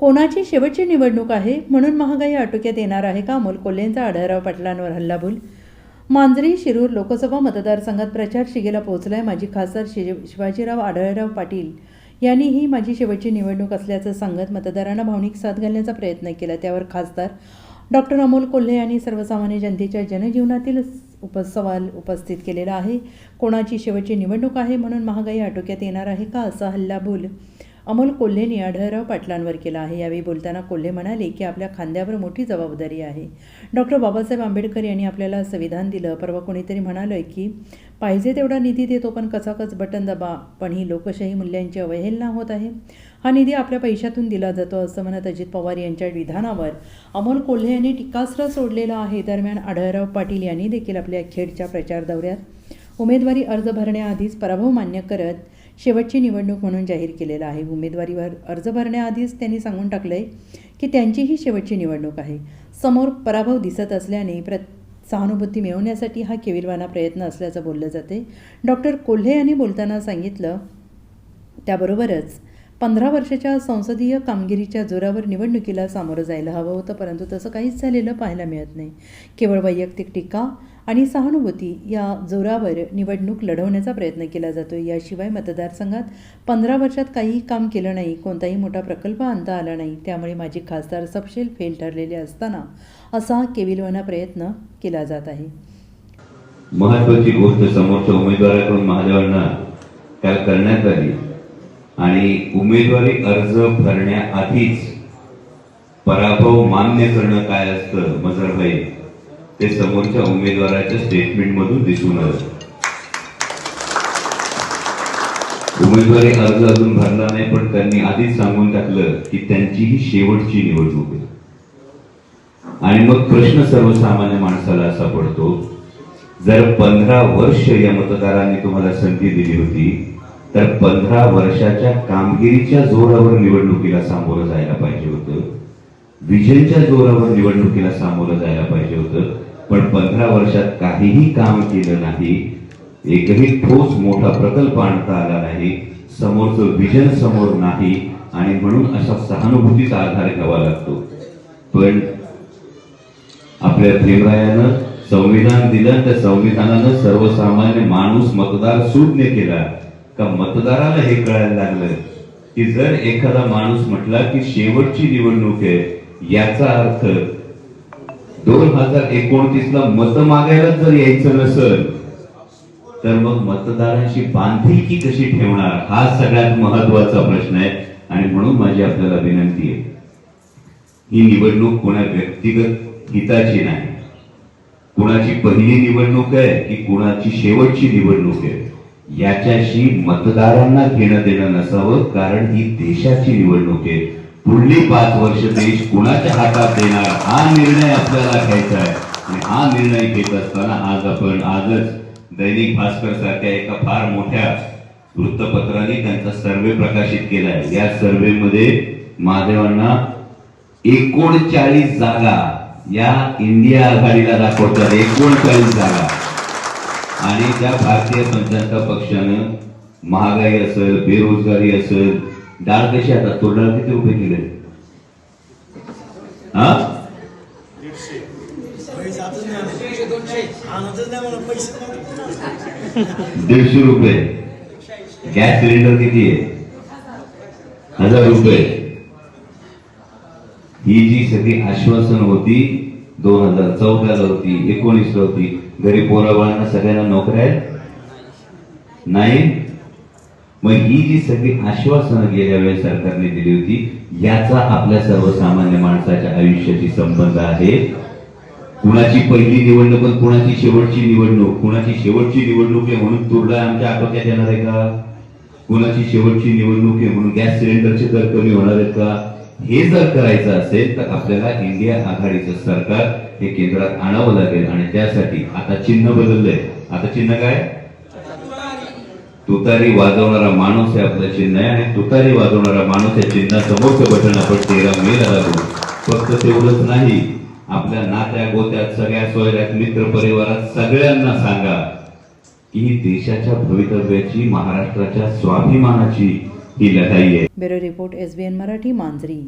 कोणाची शेवटची निवडणूक आहे म्हणून महागाई आटोक्यात येणार आहे का? अमोल कोल्हेंचा आढळराव पाटलांवर हल्लाबोल. मांजरी शिरूर लोकसभा मतदारसंघात प्रचार शिगेला पोहोचलाय माजी खासदार शि शिवाजीराव आढळराव पाटील यांनी ही माझी शेवटची निवडणूक असल्याचं सांगत मतदारांना भावनिक साथ घालण्याचा प्रयत्न केला. त्यावर खासदार डॉक्टर अमोल कोल्हे यांनी सर्वसामान्य जनतेच्या जनजीवनातील उप सवाल उपस्थित केलेला आहे. कोणाची शेवटची निवडणूक आहे म्हणून महागाई आटोक्यात येणार आहे का? असा हल्लाबोल. अमोल कोल्हेंनी आढळराव पाटलांवर केला आहे. यावेळी बोलताना कोल्हे म्हणाले की आपल्या खांद्यावर मोठी जबाबदारी आहे. डॉक्टर बाबासाहेब आंबेडकर यांनी आपल्याला संविधान दिलं. परवा कोणीतरी म्हणालं की पाहिजे तेवढा निधी देतो पण कचाकच बटन दबा. पण ही लोकशाही मूल्यांची अवहेलना होत आहे. हा निधी आपल्या पैशातून दिला जातो असं म्हणत अजित पवार यांच्या विधानावर. अमोल कोल्हे यांनी टीकास्त्र सोडलेलं आहे. दरम्यान आढळराव पाटील यांनी देखील आपल्या खेडच्या प्रचार दौऱ्यात उमेदवारी अर्ज भरण्याआधीच पराभव मान्य करत शेवटची निवडणूक म्हणून जाहीर केलेला आहे. उमेदवारीवर अर्ज भरण्याआधीच त्यांनी सांगून टाकलं आहे की त्यांची ही शेवटची निवडणूक आहे. समोर पराभव दिसत असल्याने प्र सहानुभूती मिळवण्यासाठी हा केविलवाना प्रयत्न असल्याचं बोललं जाते. डॉक्टर कोल्हे यांनी बोलताना सांगितलं त्याबरोबरच पंधरा वर्षाच्या संसदीय कामगिरीच्या जोरावर निवडणुकीला सामोरं जायला हवं होतं परंतु तसं काहीच झालेलं पाहायला मिळत नाही. केवळ वैयक्तिक टीका आणि सहानुभूती या जोरावर निवडणूक लढवण्याचा प्रयत्न केला जातो याशिवाय मतदारसंघात पंधरा वर्षात काहीही काम केलं नाही कोणताही मोठा प्रकल्प आणता आला नाही. त्यामुळे माझी खासदार सपशेल फेल ठरलेले असताना असा केविलवाना प्रयत्न केला जात आहे. महत्वाची गोष्ट समोरच्या उमेदवाराकडून महादेवांना काल करण्यात आली आणि उमेदवारी अर्ज भरण्याआधीच पराभव मान्य करणं काय असतं मजरभाई ते समोरच्या उमेदवाराच्या स्टेटमेंट मधून दिसून आलं. उमेदवारी अर्ज अजून भरला नाही पण त्यांनी आधीच सांगून टाकलं की त्यांची ही शेवटची निवडणूक आहे. आणि मग प्रश्न सर्वसामान्य माणसाला असा पडतो जर पंधरा वर्ष या मतदारांनी तुम्हाला संधी दिली होती तर पंधरा वर्षाच्या कामगिरीच्या जोरावर निवडणुकीला सामोरं जायला पाहिजे होतं. विजयच्या जोरावर निवडणुकीला सामोरं जायला पाहिजे होतं. पण पंधरा वर्षात काहीही काम केलं नाही एकही ठोस मोठा प्रकल्प आणता आला नाही समोरचं विजन समोर नाही आणि म्हणून अशा सहानुभूतीचा आधार घ्यावा लागतो. पण आपल्या भीमरायानं संविधान दिलं त्या संविधानानं सर्वसामान्य माणूस मतदार सूज्ञ केला. का मतदाराला हे कळायला लागलं? की जर एखादा माणूस म्हटला की शेवटची निवडणूक आहे याचा अर्थ दोन हजार एकोणतीस ला मत मागायला जर यायचं नसल तर मग मतदारांशी बांधिलकी कशी ठेवणार? हा सगळ्यात महत्त्वाचा प्रश्न आहे. आणि म्हणून माझी आपल्याला विनंती आहे ही निवडणूक कोणा व्यक्तिगत हिताची नाही. कुणाची पहिली निवडणूक आहे की कुणाची शेवटची निवडणूक आहे? याच्याशी मतदारांना घेणं देणं नसावं कारण ही देशाची निवडणूक आहे. पुढली पाच वर्ष देश कुणाच्या हातात देणार? हा निर्णय आपल्याला घ्यायचा आहे. आणि हा निर्णय घेत असताना आज आपण आजच दैनिक भास्कर सारख्या एका फार मोठ्या वृत्तपत्राने त्यांचा सर्वे प्रकाशित केला आहे या सर्वे मध्ये महादेवांना एकोणचाळीस जागा या इंडिया आघाडीला दाखवतात. एकोणचाळीस जागा. आणि त्या भारतीय पंचायत पक्षानं महागाई असेल बेरोजगारी असेल डाळ कशी आता? तो डाळ किती रुपये दिले? हा? दीडशे रुपये. गॅस सिलेंडर किती आहे? हजार रुपये. ही जी सगळी आश्वासन होती दोन हजार चौदाला होती एकोणीसला होती घरी पोराबाळांना सगळ्यांना नोकऱ्या आहेत? नाही? मग ही जी सगळी आश्वासनं गेल्या वेळेस सरकारने दिली होती याचा आपल्या सर्वसामान्य माणसाच्या आयुष्याशी संबंध आहे. कुणाची पहिली निवडणूक आणि कुणाची शेवटची निवडणूक? कुणाची शेवटची निवडणूक आहे म्हणून तुरडा आमच्या आटोक्यात येणार आहे का? कुणाची शेवटची निवडणूक आहे म्हणून गॅस सिलेंडरचे दर कमी होणार आहेत का? हे जर करायचं असेल तर आपल्याला इंडिया आघाडीचं सरकार हे केंद्रात आणावं लागेल आणि त्यासाठी आता चिन्ह बदललंय. आता चिन्ह काय? तुतारी वाजवणारा माणूस हे आपलं चिन्ह आहे. आणि तुतारी वाजवणारा माणूस या चिन्हासमोरचं बटन आपण तेरा मेला लागू. फक्त तेवढंच नाही आपल्या नात्या गोत्यात सगळ्या सोयऱ्यात मित्र परिवारात सगळ्यांना सांगा की ही देशाच्या भवितव्याची महाराष्ट्राच्या स्वाभिमानाची ही लढाई आहे. Bureau report S B N Marathi Manjari.